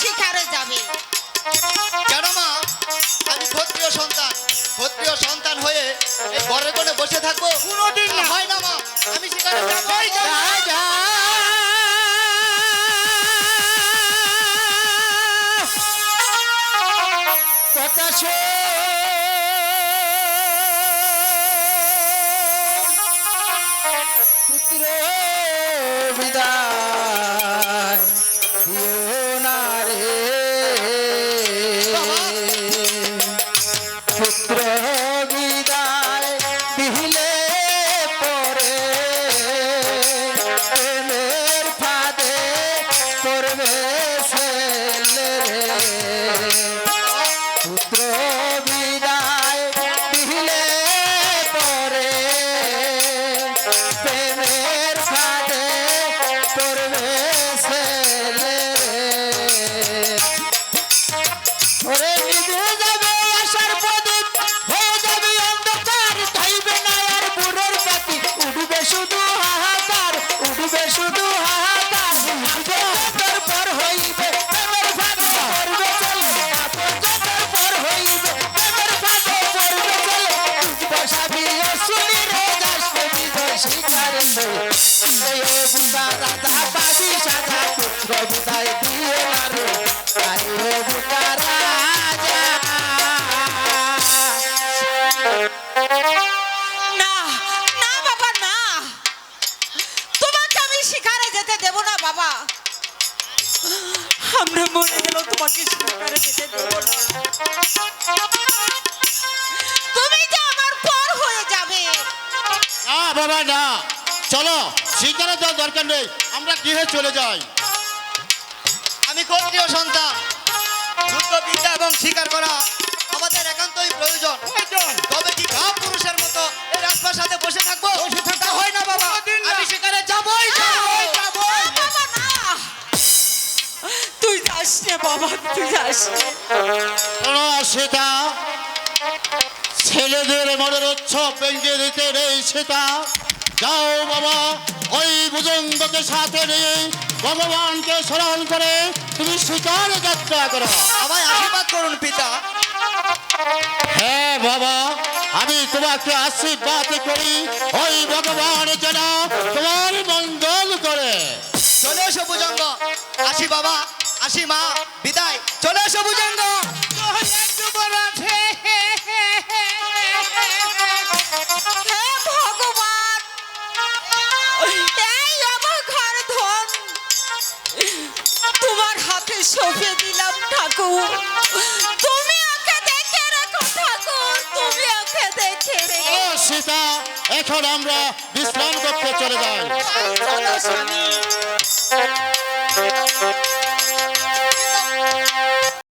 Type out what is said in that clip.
শিকারে যাবে। কেন মা? আমি ক্ষত্রিয় সন্তান। ক্ষত্রিয় সন্তান হয়ে এই বরের কোণে বসে থাকব? কোনোদিন হয় না মা। আমি শিকারে যাবোই কথা শোন। পুত্র বিদা শুধু হাহাকার। তোর পর হইবে প্রেমের ভাগে পড়বে চলে। তোর পর হইবে প্রেমের ভাগে পড়বে চলে। উঠবে শুনি রে যাসবে বিজয় শিকার বুদা রাধা পাবি সাদা পুত্র বিদায় দিয়ে না রে আরে বুদা বাবা। আমরা মরে গেলেও তোমাকে শিকারে যেতে দেব না। তুমি যে আমার পর হয়ে যাবে। না বাবা না। চলো শিকারে যাওয়ার দরকার নেই। আমরা গৃহে চলে যাই। আমি ক্ষত্রিয় সন্তান। যুদ্ধ বিদ্যা এবং শিকার করা আমাদের একান্তই প্রয়োজন। বাবা তুই যাস সীতা ছেলেদের মনের উৎসব ভেঙে দিতে নেই সীতা যাও বাবা ওই ভুজঙ্গকে সাথে নিয়ে ভগবানকে স্মরণ করে তুমি যাত্রা করো। আমায় আশীর্বাদ করুন পিতা। হ্যাঁ বাবা আমি তোমাকে আশীর্বাদ করি। ওই ভগবান যেন তোমার মঙ্গল করে। চলে এসো ভুজঙ্গ। আসি বাবা। আসি মা বিদায়। চলে এসো আমার তোমার হাতে সঁপে দিলাম ঠাকুর তুমি ওকে দেখে রেখো ঠাকুর তুমি ওকে দেখে রেখো ও সীতা এখন আমরা বিশ্রাম করতে চলে যাই। চলো স্বামী।